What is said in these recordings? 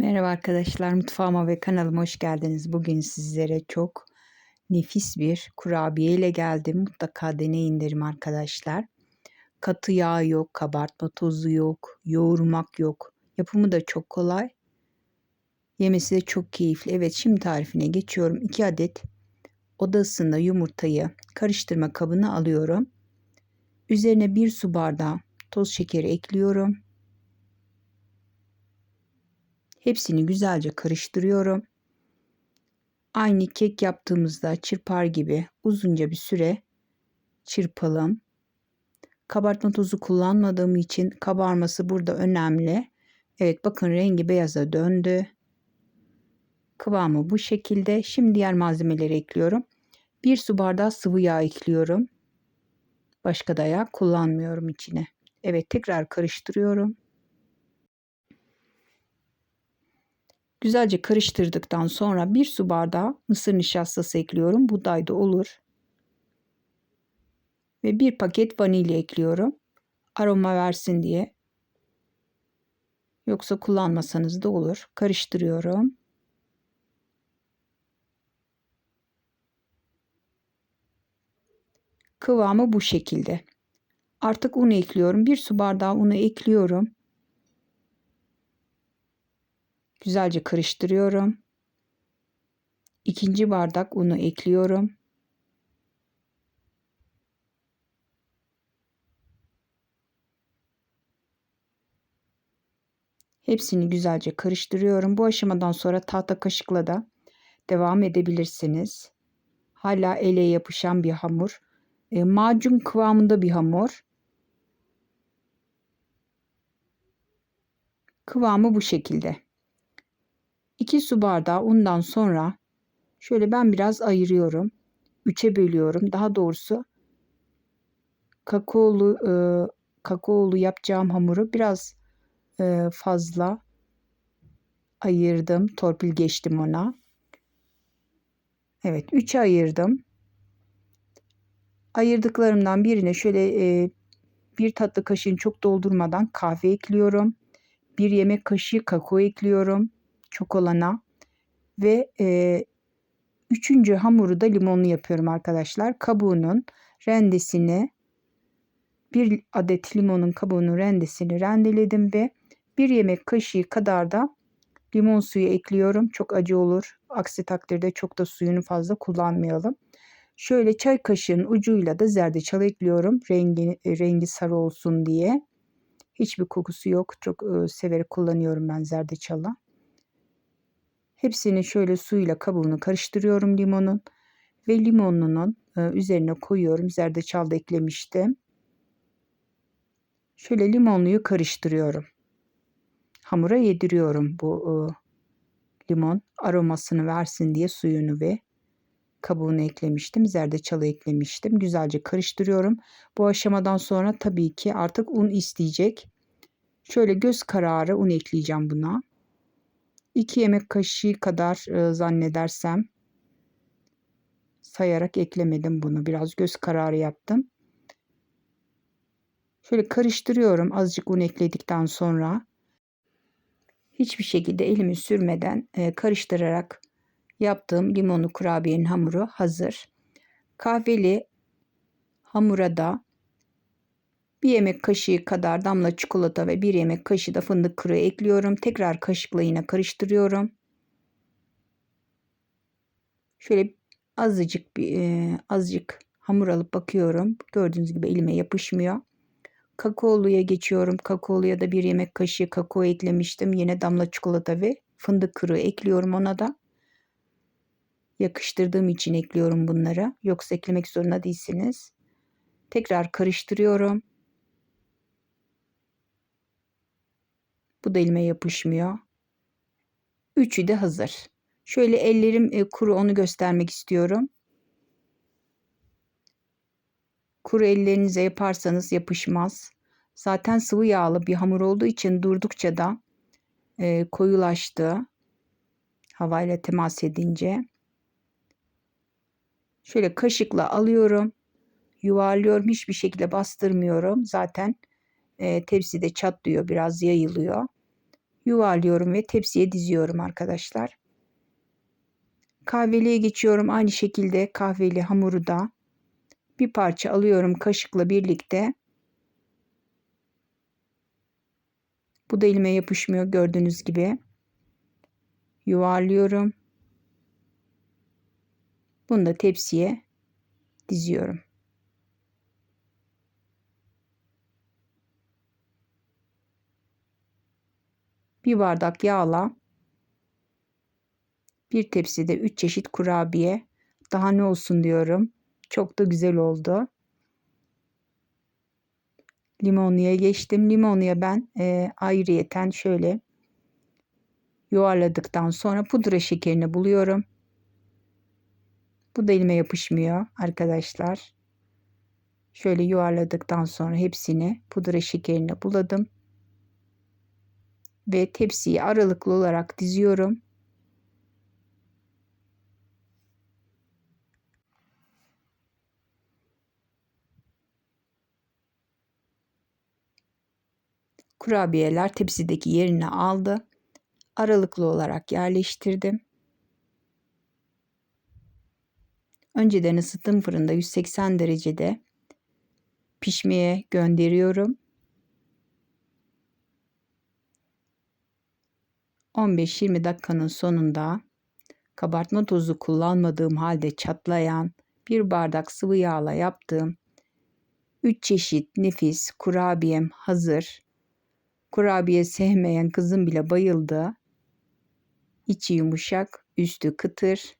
Merhaba arkadaşlar, mutfağıma ve kanalıma hoş geldiniz. Bugün sizlere çok nefis bir kurabiye ile geldim. Mutlaka deneyin derim arkadaşlar. Katı yağ yok, kabartma tozu yok, yoğurmak yok. Yapımı da çok kolay. Yemesi de çok keyifli. Evet şimdi tarifine geçiyorum. 2 adet oda ısısında yumurtayı karıştırma kabına alıyorum. Üzerine 1 su bardağı toz şekeri ekliyorum. Hepsini güzelce karıştırıyorum. Aynı kek yaptığımızda çırpar gibi uzunca bir süre çırpalım. Kabartma tozu kullanmadığım için kabarması burada önemli. Evet bakın rengi beyaza döndü. Kıvamı bu şekilde. Şimdi diğer malzemeleri ekliyorum. Bir su bardağı sıvı yağ ekliyorum. Başka da yağ kullanmıyorum içine. Evet tekrar karıştırıyorum. Güzelce karıştırdıktan sonra bir su bardağı mısır nişastası ekliyorum. Buğday da olur. Ve bir paket vanilya ekliyorum. Aroma versin diye. Yoksa kullanmasanız da olur. Karıştırıyorum. Kıvamı bu şekilde. Artık un ekliyorum. Bir su bardağı unu ekliyorum. Güzelce karıştırıyorum. İkinci bardak unu ekliyorum. Hepsini güzelce karıştırıyorum. Bu aşamadan sonra tahta kaşıkla da devam edebilirsiniz. Hala ele yapışan bir hamur. E, macun kıvamında bir hamur. Kıvamı bu şekilde. 2 su bardağı undan sonra şöyle ben biraz ayırıyorum. 3'e bölüyorum. Daha doğrusu kakaolu e, kakaolu yapacağım hamuru biraz e, fazla ayırdım. Torpil geçtim ona. Evet 3'e ayırdım. Ayırdıklarımdan birine şöyle e, bir tatlı kaşığını çok doldurmadan kahve ekliyorum. Bir yemek kaşığı kakao ekliyorum çok olana ve e, üçüncü hamuru da limonlu yapıyorum arkadaşlar. Kabuğunun rendesini bir adet limonun kabuğunun rendesini rendeledim ve bir yemek kaşığı kadar da limon suyu ekliyorum. Çok acı olur. Aksi takdirde çok da suyunu fazla kullanmayalım. Şöyle çay kaşığının ucuyla da zerdeçal ekliyorum. Rengi, rengi sarı olsun diye. Hiçbir kokusu yok. Çok e, severek kullanıyorum ben zerdeçalı. Hepsini şöyle suyla kabuğunu karıştırıyorum limonun ve limonunun e, üzerine koyuyorum. Zerdeçal da eklemiştim. Şöyle limonluyu karıştırıyorum. Hamura yediriyorum bu e, limon aromasını versin diye suyunu ve kabuğunu eklemiştim. Zerdeçalı eklemiştim. Güzelce karıştırıyorum. Bu aşamadan sonra tabii ki artık un isteyecek. Şöyle göz kararı un ekleyeceğim buna. 2 yemek kaşığı kadar e, zannedersem sayarak eklemedim bunu. Biraz göz kararı yaptım. Şöyle karıştırıyorum azıcık un ekledikten sonra. Hiçbir şekilde elimi sürmeden e, karıştırarak yaptığım limonlu kurabiyenin hamuru hazır. Kahveli hamura da bir yemek kaşığı kadar damla çikolata ve bir yemek kaşığı da fındık kuru ekliyorum. Tekrar kaşıkla yine karıştırıyorum. Şöyle azıcık bir e, azıcık hamur alıp bakıyorum. Gördüğünüz gibi elime yapışmıyor. Kakaoluya geçiyorum. Kakaoluya da bir yemek kaşığı kakao eklemiştim. Yine damla çikolata ve fındık kuru ekliyorum ona da. Yakıştırdığım için ekliyorum bunları. Yoksa eklemek zorunda değilsiniz. Tekrar karıştırıyorum. Bu da elime yapışmıyor. Üçü de hazır. Şöyle ellerim e, kuru onu göstermek istiyorum. Kuru ellerinize yaparsanız yapışmaz. Zaten sıvı yağlı bir hamur olduğu için durdukça da e, koyulaştı. Havayla temas edince. Şöyle kaşıkla alıyorum. Yuvarlıyorum. Hiçbir şekilde bastırmıyorum. Zaten e, tepside çatlıyor. Biraz yayılıyor. Yuvarlıyorum ve tepsiye diziyorum arkadaşlar. Kahveliye geçiyorum. Aynı şekilde kahveli hamuru da bir parça alıyorum kaşıkla birlikte. Bu da elime yapışmıyor gördüğünüz gibi. Yuvarlıyorum. Bunu da tepsiye diziyorum. Bir bardak yağla bir tepside 3 çeşit kurabiye. Daha ne olsun diyorum. Çok da güzel oldu. Limonluya geçtim. Limonluya ben e, ayrıyeten şöyle yuvarladıktan sonra pudra şekerini buluyorum. Bu da elime yapışmıyor arkadaşlar. Şöyle yuvarladıktan sonra hepsini pudra şekerine buladım. Ve tepsiyi aralıklı olarak diziyorum. Kurabiyeler tepsideki yerini aldı. Aralıklı olarak yerleştirdim. Önceden ısıttığım fırında 180 derecede pişmeye gönderiyorum. 15-20 dakikanın sonunda kabartma tozu kullanmadığım halde çatlayan bir bardak sıvı yağla yaptığım 3 çeşit nefis kurabiyem hazır. Kurabiye sevmeyen kızım bile bayıldı. İçi yumuşak, üstü kıtır.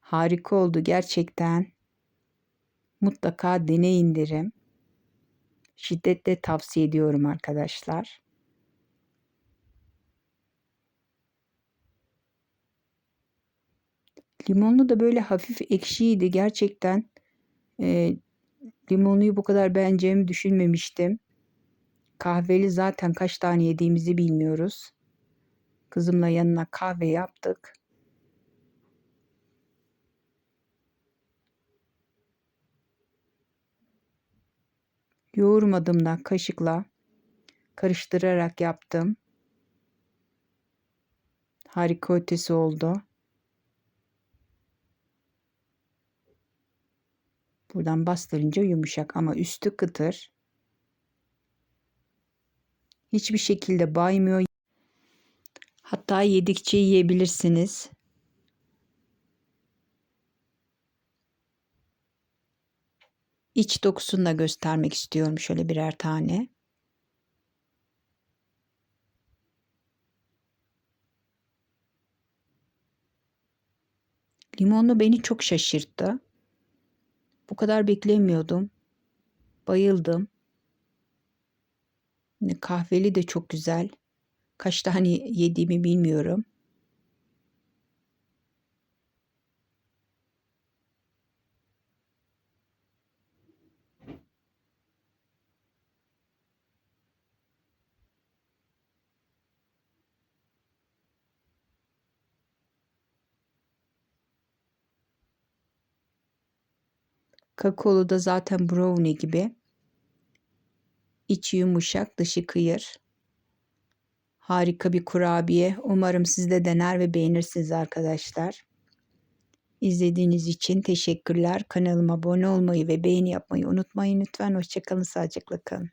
Harika oldu gerçekten. Mutlaka deneyin derim. Şiddetle tavsiye ediyorum arkadaşlar. Limonlu da böyle hafif ekşiydi gerçekten. E, limonluyu bu kadar beğeneceğimi düşünmemiştim. Kahveli zaten kaç tane yediğimizi bilmiyoruz. Kızımla yanına kahve yaptık. Yoğurmadım da kaşıkla karıştırarak yaptım. Harika ötesi oldu. Buradan bastırınca yumuşak ama üstü kıtır. Hiçbir şekilde baymıyor. Hatta yedikçe yiyebilirsiniz. İç dokusunu da göstermek istiyorum şöyle birer tane. Limonlu beni çok şaşırttı. Bu kadar beklemiyordum. Bayıldım. Kahveli de çok güzel. Kaç tane yediğimi bilmiyorum. Kakaolu da zaten brownie gibi. İçi yumuşak, dışı kıyır. Harika bir kurabiye. Umarım siz de dener ve beğenirsiniz arkadaşlar. İzlediğiniz için teşekkürler. Kanalıma abone olmayı ve beğeni yapmayı unutmayın lütfen. Hoşçakalın, sağlıcakla kalın.